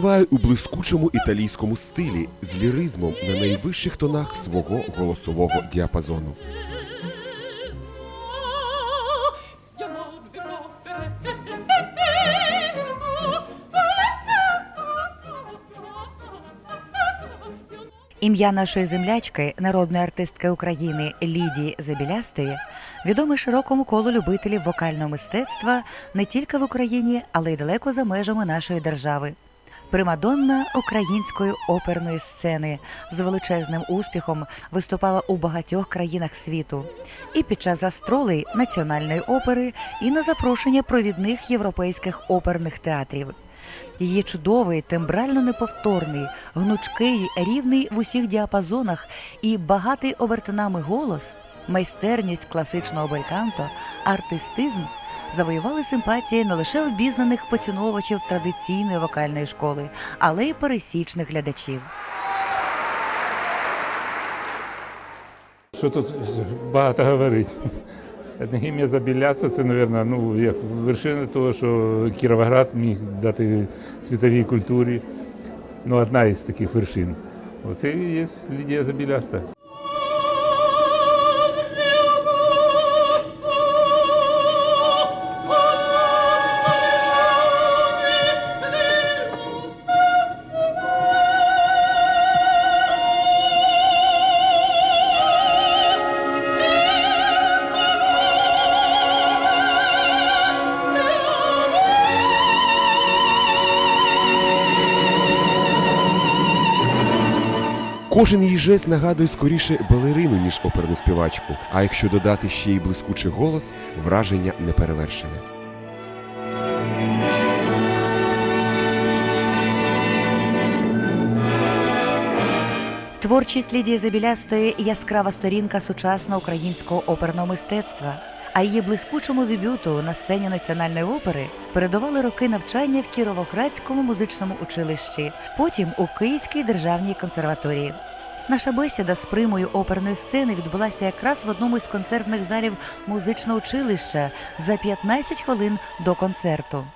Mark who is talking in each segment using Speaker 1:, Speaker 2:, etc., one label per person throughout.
Speaker 1: Співає у блискучому італійському стилі з ліризмом на найвищих тонах свого голосового діапазону.
Speaker 2: Ім'я нашої землячки, народної артистки України Лідії Забілястої, відоме широкому колу любителів вокального мистецтва не тільки в Україні, але й далеко за межами нашої держави. Примадонна української оперної сцени з величезним успіхом виступала у багатьох країнах світу і під час застролей національної опери, і на запрошення провідних європейських оперних театрів. Її чудовий, тембрально неповторний, гнучкий, рівний в усіх діапазонах і багатий обертонами голос, майстерність класичного бельканто, артистизм завоювали симпатії не лише обізнаних поціновувачів традиційної вокальної школи, але й пересічних глядачів.
Speaker 3: Що тут багато говорити? Ім'я Забіляса це, мабуть, ну, як вершина того, що Кіровоград міг дати світовій культурі. Ну, одна із таких вершин. Оце є Лідія Забіляста.
Speaker 1: Кожен її жест нагадує скоріше балерину, ніж оперну співачку. А якщо додати ще й блискучий голос, враження неперевершене.
Speaker 2: Творчість Лідії Забілястої яскрава сторінка сучасного українського оперного мистецтва. А її блискучому дебюту на сцені національної опери передували роки навчання в Кіровоградському музичному училищі, потім у Київській державній консерваторії. Наша бесіда з примою оперної сцени відбулася якраз в одному із концертних залів музичного училища за 15 хвилин до концерту.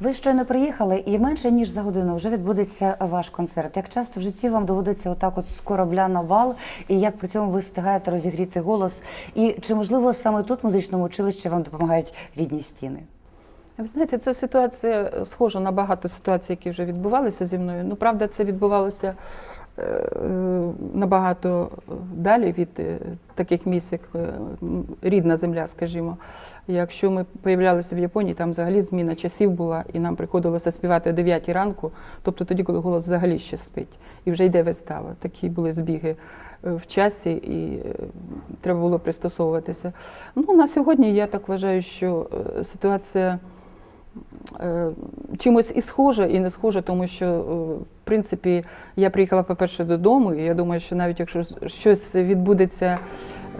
Speaker 2: Ви щойно приїхали, і менше ніж за годину вже відбудеться ваш концерт. Як часто в житті вам доводиться отак, от з корабля на вал, і як при цьому ви встигаєте розігріти голос? І чи можливо саме тут в музичному училищі вам допомагають рідні стіни?
Speaker 4: Ви знаєте, ця ситуація схожа на багато ситуацій, які вже відбувалися зі мною. Ну, правда, це відбувалося е, е, набагато далі від е, таких місць, як е, рідна земля, скажімо. Якщо ми появлялися в Японії, там взагалі зміна часів була, і нам приходилося співати о 9 ранку, тобто тоді, коли голос взагалі ще спить, і вже йде вистава. Такі були збіги е, в часі, і е, треба було пристосовуватися. Ну, на сьогодні я так вважаю, що е, ситуація чимось і схоже, і не схоже, тому що, е, в принципі, я приїхала, по-перше, додому, і я думаю, що навіть якщо щось відбудеться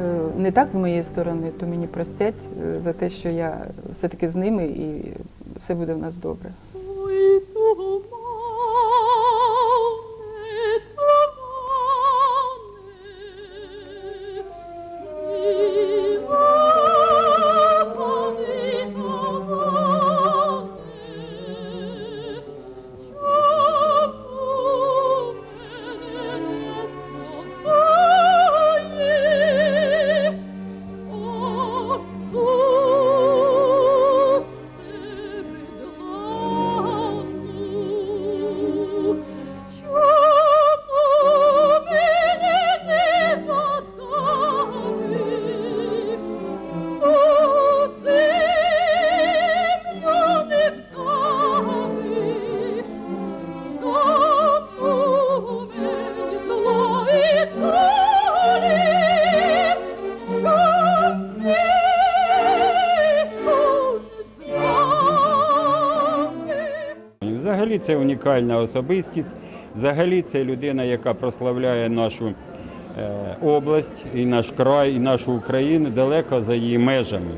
Speaker 4: е, не так з моєї сторони, то мені простять е, за те, що я все-таки з ними і все буде в нас добре.
Speaker 5: Це унікальна особистість. Взагалі це людина, яка прославляє нашу е, область і наш край, і нашу Україну далеко за її межами.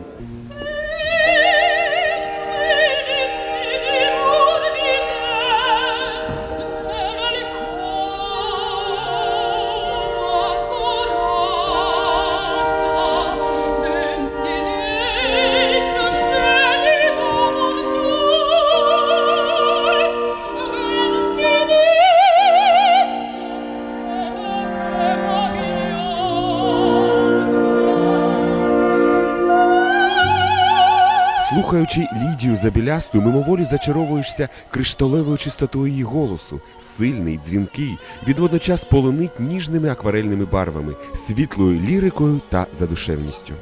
Speaker 1: Слухаючи Лідію Забілясту, мимоволі зачаровуєшся кришталевою чистотою її голосу, сильний, дзвінкий, він водночас полонить ніжними акварельними барвами, світлою лірикою та задушевністю.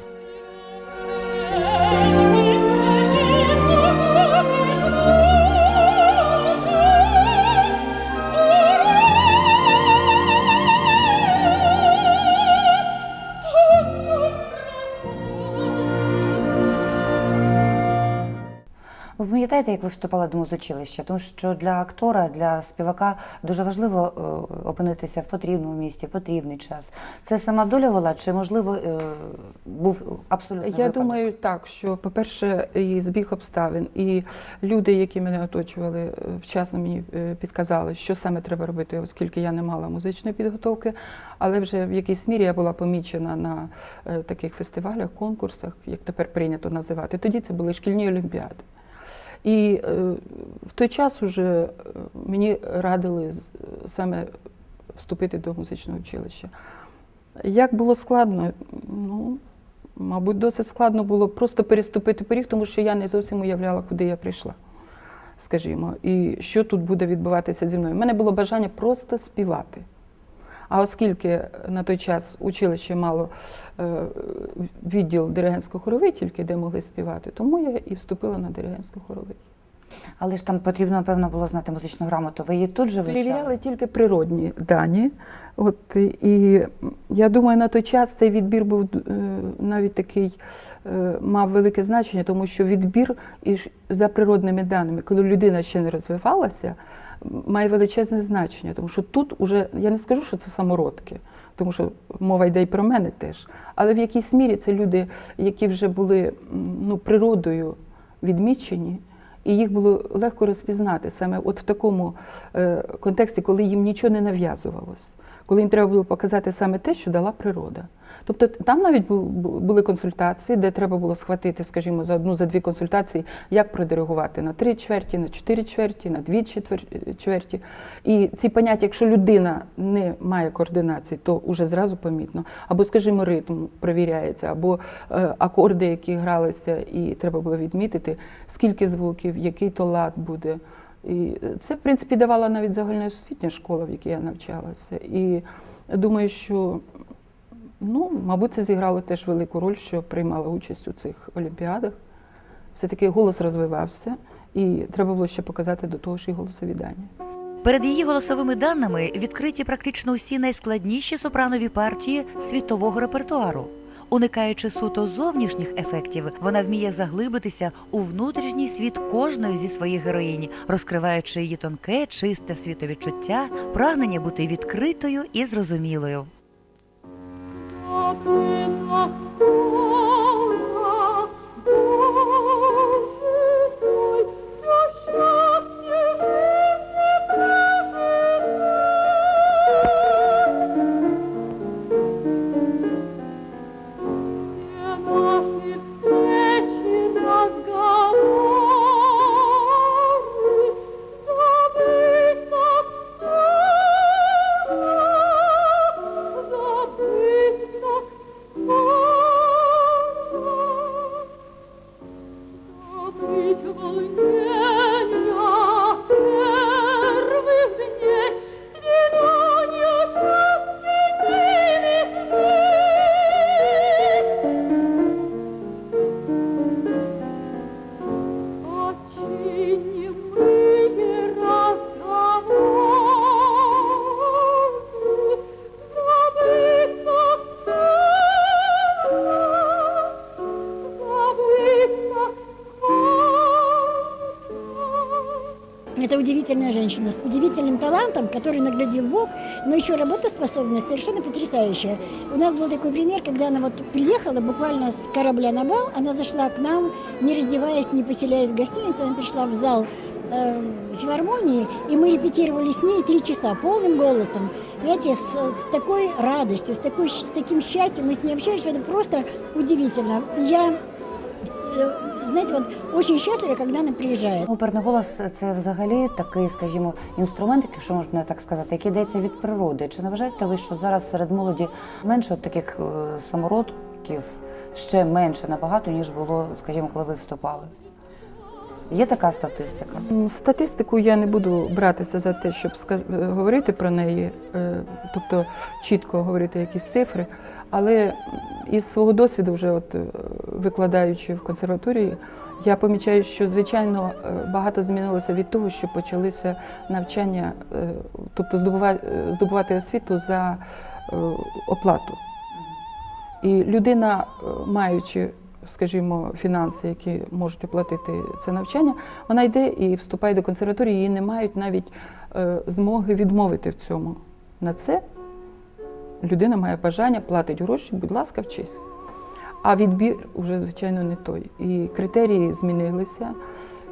Speaker 2: Пам'ятаєте, як ви вступали до музичилища? Тому що для актора, для співака дуже важливо е, опинитися в потрібному місці, в потрібний час. Це сама доля була, чи можливо е, був абсолютно
Speaker 4: Я
Speaker 2: випадок?
Speaker 4: думаю, так, що, по-перше, і збіг обставин, і люди, які мене оточували, е, вчасно мені підказали, що саме треба робити, оскільки я не мала музичної підготовки, але вже в якійсь мірі я була помічена на таких фестивалях, конкурсах, як тепер прийнято називати. Тоді це були шкільні олімпіади. І е, в той час уже е, мені радили саме вступити до музичного училища. Як було складно? Ну, мабуть, досить складно було просто переступити поріг, тому що я не зовсім уявляла, куди я прийшла, скажімо, і що тут буде відбуватися зі мною. У мене було бажання просто співати. А оскільки на той час училище мало е, відділ диригентсько-хоровий, тільки де могли співати, тому я і вступила на диригентсько-хоровий.
Speaker 2: Але ж там потрібно, напевно, було знати музичну грамоту. Ви її тут же вивчали?
Speaker 4: Перевіряли тільки природні дані. От, і я думаю, на той час цей відбір був е, навіть такий, е, мав велике значення, тому що відбір із, за природними даними, коли людина ще не розвивалася, має величезне значення. Тому що тут уже, я не скажу, що це самородки, тому що мова йде і про мене теж. Але в якійсь мірі це люди, які вже були ну, природою відмічені, і їх було легко розпізнати саме от в такому е, контексті, коли їм нічого не нав'язувалось, коли їм треба було показати саме те, що дала природа. Тобто там навіть бу- бу- були консультації, де треба було схватити, скажімо, за одну, за дві консультації, як продиригувати на три чверті, на чотири чверті, на дві чверті. І ці поняття, якщо людина не має координації, то вже зразу помітно. Або, скажімо, ритм перевіряється, або е, акорди, які гралися, і треба було відмітити, скільки звуків, який то лад буде. І це, в принципі, давала навіть загальноосвітня школа, в якій я навчалася. І думаю, що ну, мабуть, це зіграло теж велику роль, що приймала участь у цих олімпіадах. Все-таки голос розвивався, і треба було ще показати до того ж і голосові дані.
Speaker 2: Перед її голосовими даними відкриті практично усі найскладніші сопранові партії світового репертуару. Уникаючи суто зовнішніх ефектів, вона вміє заглибитися у внутрішній світ кожної зі своїх героїнь, розкриваючи її тонке, чисте світовідчуття, прагнення бути відкритою і зрозумілою.
Speaker 6: oh удивительная женщина с удивительным талантом, который наградил Бог, но еще работоспособность совершенно потрясающая. У нас был такой пример, когда она вот приехала буквально с корабля на бал, она зашла к нам, не раздеваясь, не поселяясь в гостинице, она пришла в зал э, филармонии, и мы репетировали с ней три часа полным голосом. Понимаете, с, с такой радостью, с, такой, с таким счастьем мы с ней общались, что это просто удивительно. Я, знаете, вот очень счастлива, когда она приезжает.
Speaker 2: Оперний голос це взагалі такий, скажімо, інструмент, якщо можна так сказати, який дається від природи. Чи не вважаєте ви, що зараз серед молоді менше от таких е, самородків, ще менше набагато, ніж було, скажімо, коли ви вступали? Є така статистика.
Speaker 4: Статистику я не буду братися за те, щоб ска- е, говорити про неї, е, тобто чітко говорити якісь цифри. Але із свого досвіду, вже от е, викладаючи в консерваторії, я помічаю, що звичайно е, багато змінилося від того, що почалися навчання, е, тобто здобува- здобувати освіту за оплату. І людина, маючи, скажімо, фінанси, які можуть оплатити це навчання, вона йде і вступає до консерваторії, її не мають навіть змоги відмовити в цьому. На це людина має бажання, платить гроші, будь ласка, вчись. А відбір вже, звичайно, не той. І критерії змінилися.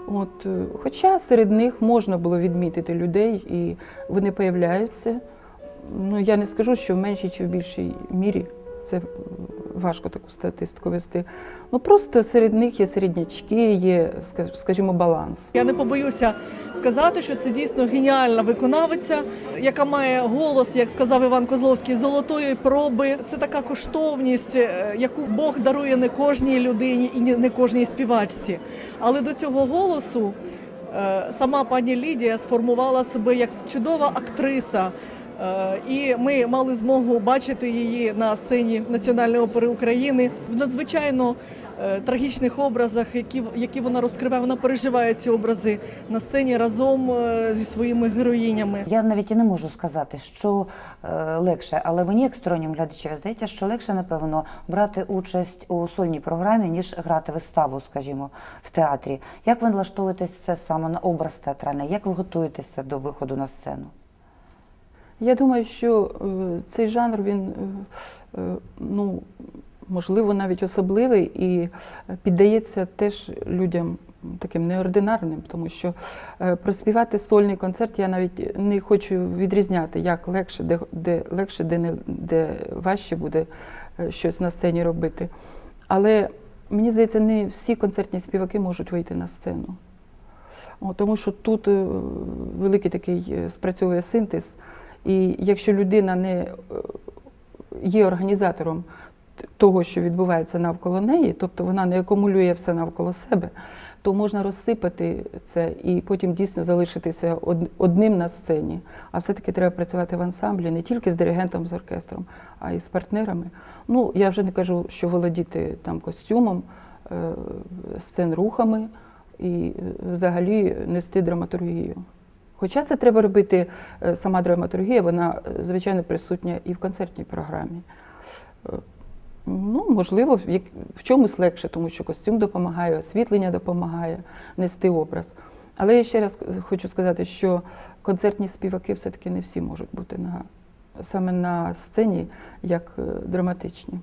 Speaker 4: От, е, хоча серед них можна було відмітити людей, і вони появляються. Ну, я не скажу, що в меншій чи в більшій мірі це важко таку статистику вести. Ну просто серед них є середнячки, є, скажімо, баланс.
Speaker 7: Я не побоюся сказати, що це дійсно геніальна виконавиця, яка має голос, як сказав Іван Козловський, золотої проби. Це така коштовність, е, яку Бог дарує не кожній людині і не кожній співачці. Але до цього голосу е, сама пані Лідія сформувала себе як чудова актриса. Е, І ми мали змогу бачити її на сцені Національної опери України в надзвичайно е, трагічних образах, які, які вона розкриває. Вона переживає ці образи на сцені разом е, зі своїми героїнями.
Speaker 2: Я навіть і не можу сказати, що легше, але мені, як стороннім глядачеві, здається, що легше, напевно, брати участь у сольній програмі, ніж грати виставу, скажімо, в театрі. Як ви налаштовуєтеся саме на образ театральний? Як ви готуєтеся до виходу на сцену?
Speaker 4: Я думаю, що е, цей жанр він е, е, ну, можливо навіть особливий і піддається теж людям таким неординарним, тому що проспівати сольний концерт я навіть не хочу відрізняти, як легше, де, де легше, де, не, де важче буде щось на сцені робити. Але мені здається, не всі концертні співаки можуть вийти на сцену. О, тому що тут великий такий спрацьовує синтез. І якщо людина не е, є організатором того, що відбувається навколо неї, тобто вона не акумулює все навколо себе, то можна розсипати це і потім дійсно залишитися одним на сцені. А все-таки треба працювати в ансамблі не тільки з диригентом, з оркестром, а й з партнерами. Ну, я вже не кажу, що володіти там костюмом, е, сцен рухами і е, взагалі нести драматургію. Хоча це треба робити, е, сама драматургія, вона, е, звичайно, присутня і в концертній програмі. Е, Ну, можливо, в, чомусь легше, тому що костюм допомагає, освітлення допомагає нести образ. Але я ще раз хочу сказати, що концертні співаки все-таки не всі можуть бути на, саме на сцені як драматичні.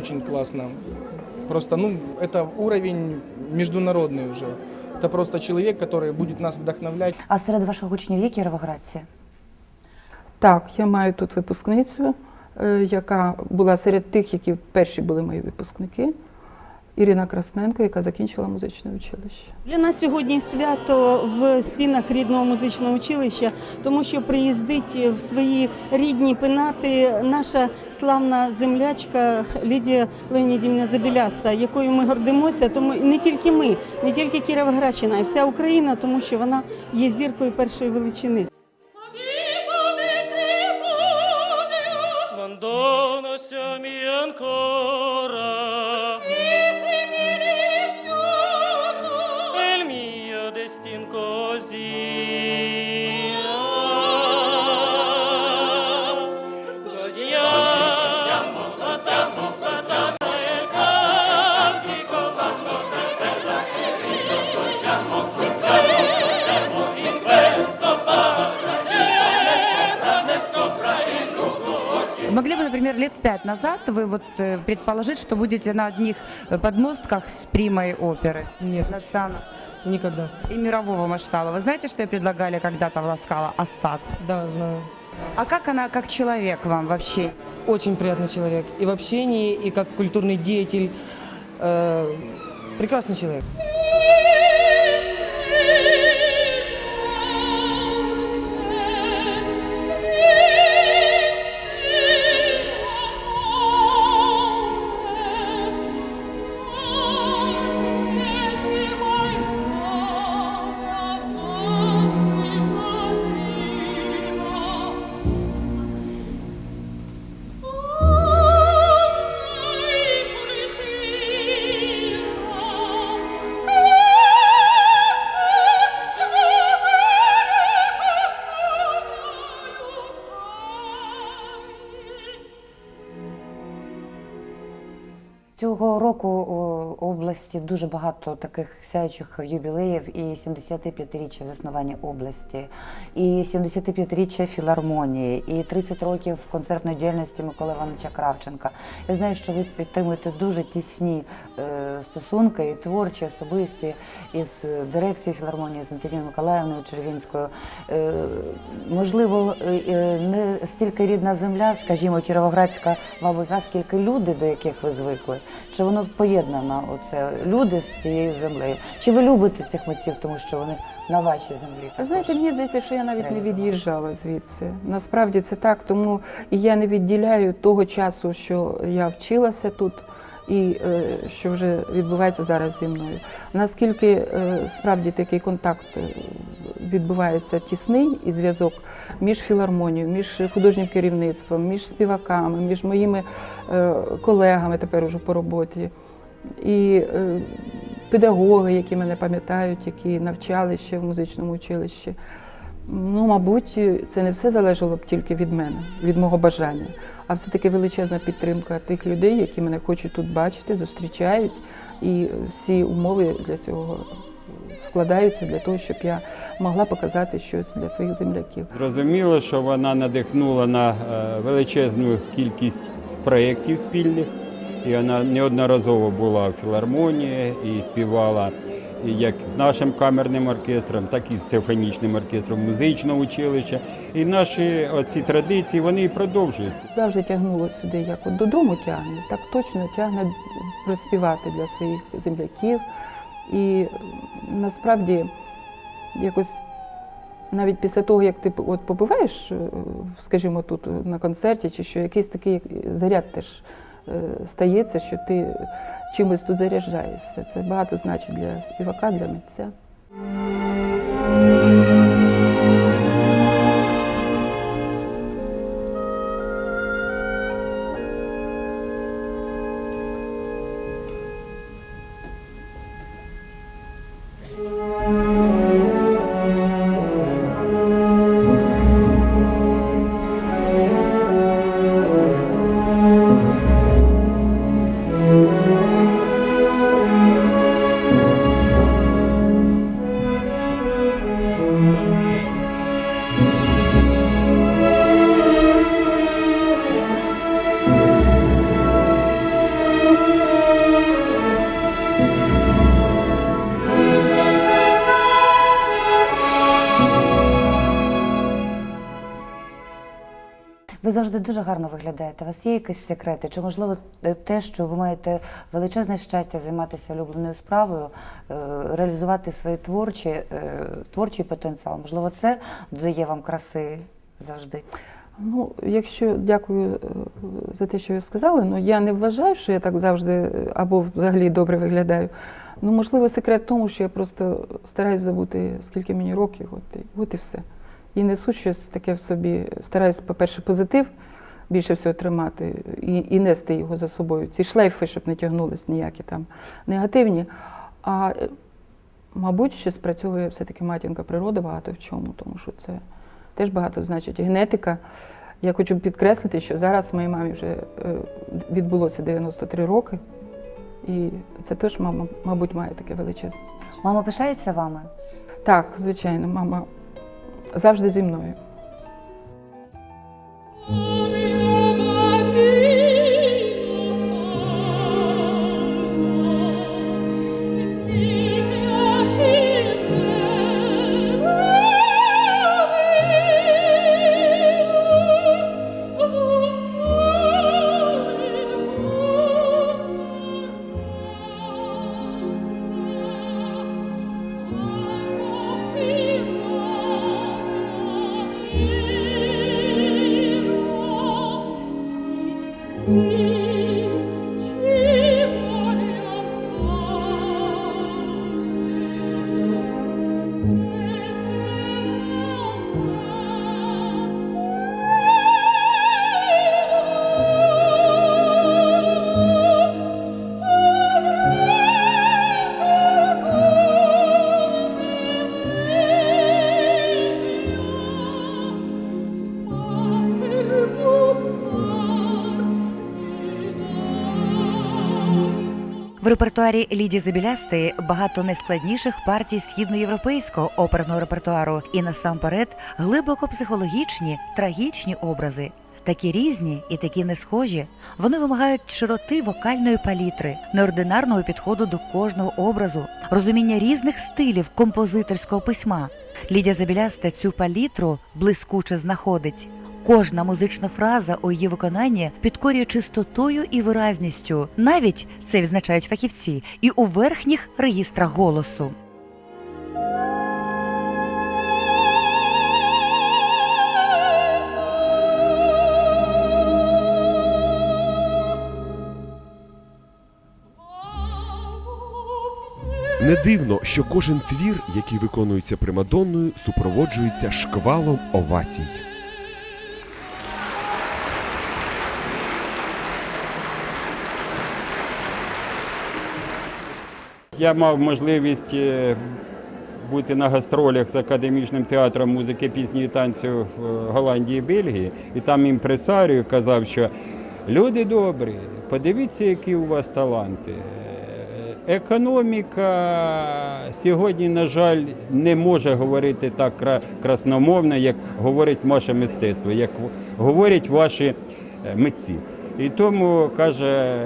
Speaker 8: Очень классно. Просто, ну, это уровень международный уже. Это просто человек, который будет нас вдохновлять.
Speaker 2: А серед ваших учнів є кіровоградці?
Speaker 4: Так, я маю тут випускницю, е, яка була серед тих, які перші були мої випускники. Ірина Красненко, яка закінчила музичне училище.
Speaker 9: Для нас сьогодні свято в стінах рідного музичного училища, тому що приїздить в свої рідні пенати наша славна землячка Лідія Леонідівна Забіляста, якою ми гордимося. Тому не тільки ми, не тільки Кіровоградщина, а й вся Україна, тому що вона є зіркою першої величини.
Speaker 10: La vita
Speaker 11: например, лет пять назад вы вот э, предположить, что будете на одних э, подмостках с примой оперы?
Speaker 12: Нет,
Speaker 11: Национальной
Speaker 12: никогда.
Speaker 11: и мирового масштаба. Вы знаете, что ей предлагали когда-то в Ласкало остаться?
Speaker 12: Да, знаю.
Speaker 11: А как она как человек вам вообще?
Speaker 12: Очень приятный человек. И в общении, и как культурный деятель. Э, прекрасный человек.
Speaker 2: Області дуже багато таких сяючих юбілеїв і 75-річчя заснування області, і 75-річчя філармонії, і 30 років концертної діяльності Миколи Івановича Кравченка. Я знаю, що ви підтримуєте дуже тісні е, стосунки і творчі, особисті із дирекцією філармонії з Антонією Миколаївною Червінською. Е, можливо, е, не стільки рідна земля, скажімо, Кіровоградська, мабуть, вас скільки люди, до яких ви звикли. Чи воно поєднано, оце люди з цією землею? Чи ви любите цих митців, тому що вони на вашій землі? Також?
Speaker 4: знаєте, мені здається, що я навіть не від'їжджала звідси. Насправді це так, тому і я не відділяю того часу, що я вчилася тут. І е, що вже відбувається зараз зі мною. Наскільки е, справді такий контакт е, відбувається тісний і зв'язок між філармонією, між художнім керівництвом, між співаками, між моїми колегами тепер уже по роботі, і е, педагоги, які мене пам'ятають, які навчали ще в музичному училищі. Ну, мабуть, це не все залежало б тільки від мене, від мого бажання, а все-таки величезна підтримка тих людей, які мене хочуть тут бачити, зустрічають, і всі умови для цього складаються для того, щоб я могла показати щось для своїх земляків.
Speaker 5: Зрозуміло, що вона надихнула на е, величезну кількість проєктів спільних. І вона неодноразово була в філармонії і співала як з нашим камерним оркестром, так і з симфонічним оркестром музичного училища. І наші оці традиції вони і продовжуються.
Speaker 4: Завжди тягнуло сюди, як от додому тягне, так точно тягне проспівати для своїх земляків. І насправді якось навіть після того, як ти от побуваєш, е, скажімо, тут на концерті, чи що якийсь такий заряд теж стається, що ти чимось тут заряджаєшся. Це багато значить для співака, для митця.
Speaker 2: Завжди дуже гарно виглядаєте. У вас є якісь секрети? Чи можливо те, що ви маєте величезне щастя займатися улюбленою справою, е, реалізувати свої творчі, е, творчий потенціал? Можливо, це додає вам краси завжди?
Speaker 4: Ну, якщо дякую е, за те, що ви сказали, ну я не вважаю, що я так завжди або взагалі добре виглядаю. Ну, можливо, секрет в тому, що я просто стараюсь забути, скільки мені років, от, і- от і все. І несу щось таке в собі. Стараюсь, по-перше, позитив більше всього тримати і, і нести його за собою. Ці шлейфи, щоб не тягнулись ніякі там негативні. А мабуть, що спрацьовує все-таки матінка природа багато в чому, тому що це теж багато значить. Генетика. Я хочу підкреслити, що зараз моїй мамі вже е, відбулося 93 роки, і це теж, мама, мабуть, має таке величезне.
Speaker 2: Мама пишається вами?
Speaker 4: Так, звичайно, мама завжди зі мною.
Speaker 2: Репертуарі Лідії Забілястої багато найскладніших партій східноєвропейського оперного репертуару і насамперед глибоко психологічні, трагічні образи. Такі різні і такі не схожі. Вони вимагають широти вокальної палітри, неординарного підходу до кожного образу, розуміння різних стилів композиторського письма. Лідія Забіляста цю палітру блискуче знаходить. Кожна музична фраза у її виконанні підкорює чистотою і виразністю. Навіть це відзначають фахівці, і у верхніх реєстрах голосу.
Speaker 1: Не дивно, що кожен твір, який виконується примадонною, супроводжується шквалом овацій.
Speaker 5: Я мав можливість е, бути на гастролях з академічним театром музики, пісні і танцю в е, Голландії і Бельгії, і там імпресарію казав, що люди добрі, подивіться, які у вас таланти. Е, Економіка сьогодні, на жаль, не може говорити так красномовно, як говорить ваше мистецтво, як говорять ваші митці. І тому каже,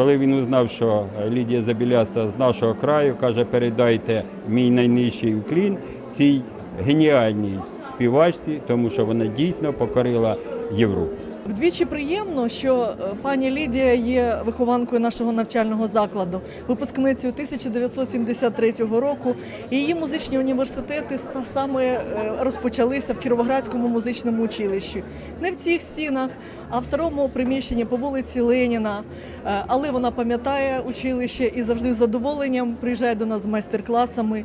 Speaker 5: коли він узнав, що Лідія Забіляста з нашого краю, каже, передайте мій найнижчий уклін цій геніальній співачці, тому що вона дійсно покорила Європу.
Speaker 7: Вдвічі приємно, що е, пані Лідія є вихованкою нашого навчального закладу, випускницею 1973 року. Її музичні університети саме е, розпочалися в Кіровоградському музичному училищі. Не в цих стінах, а в старому приміщенні по вулиці Леніна. Е, Але вона пам'ятає училище і завжди з задоволенням приїжджає до нас з майстер-класами,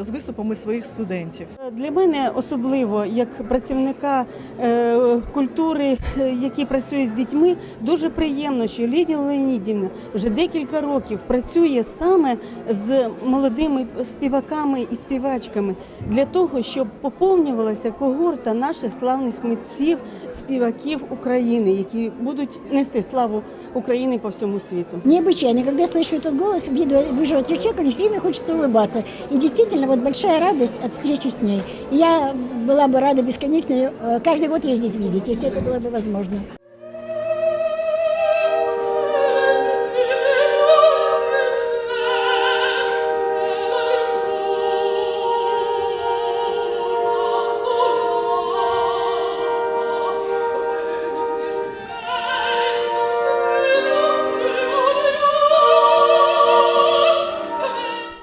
Speaker 7: з виступами своїх студентів.
Speaker 9: Для мене особливо, як працівника е, культури, е, який працює з дітьми, дуже приємно, що Лідія Леонідівна вже декілька років працює саме з молодими співаками і співачками для того, щоб поповнювалася когорта наших славних митців, співаків України, які будуть нести славу України по всьому світу.
Speaker 6: Необычайно, когда я слышу этот голос, виду выживать человека, мне все время хочется улыбаться. И действительно, вот большая радость от встречи с ней. И Я была бы рада бесконечно э, каждый год ее здесь видеть, если это было бы возможно.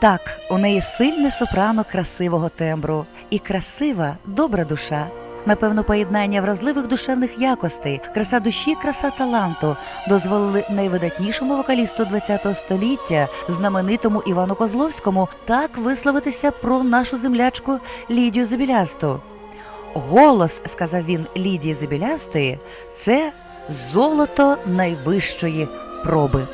Speaker 2: Так, у неї сильне сопрано красивого тембру і красива, добра душа. Напевно, поєднання вразливих душевних якостей, краса душі, краса таланту дозволили найвидатнішому вокалісту ХХ століття, знаменитому Івану Козловському, так висловитися про нашу землячку Лідію Забілясту. Голос, сказав він Лідії Забілястої, це золото найвищої проби.